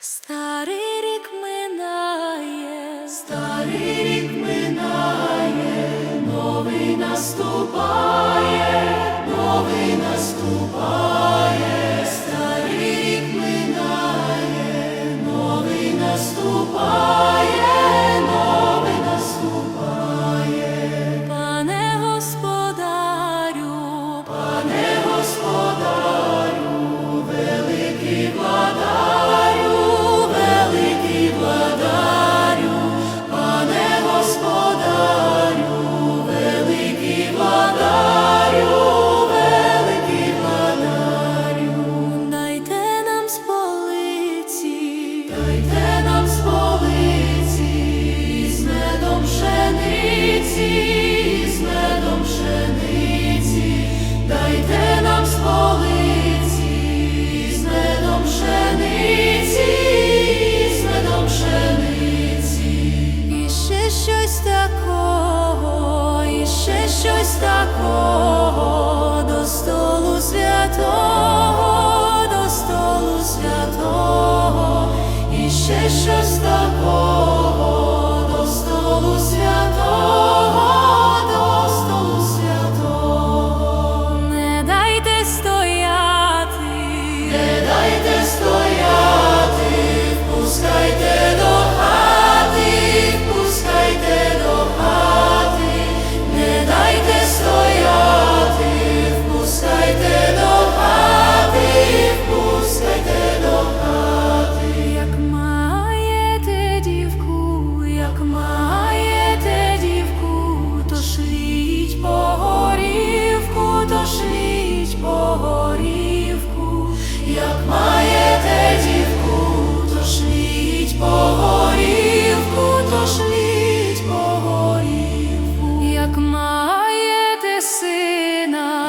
Старий рік минає, старий рік минає, новий наступає, новий наступає, старий рік минає, новий наступає. Христа.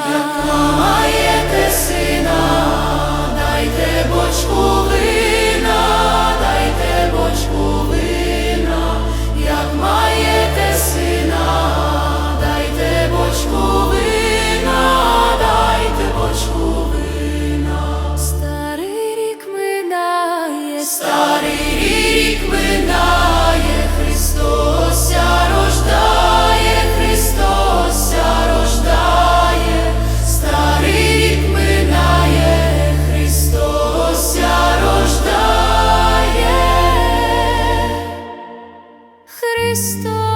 Oh on, crystal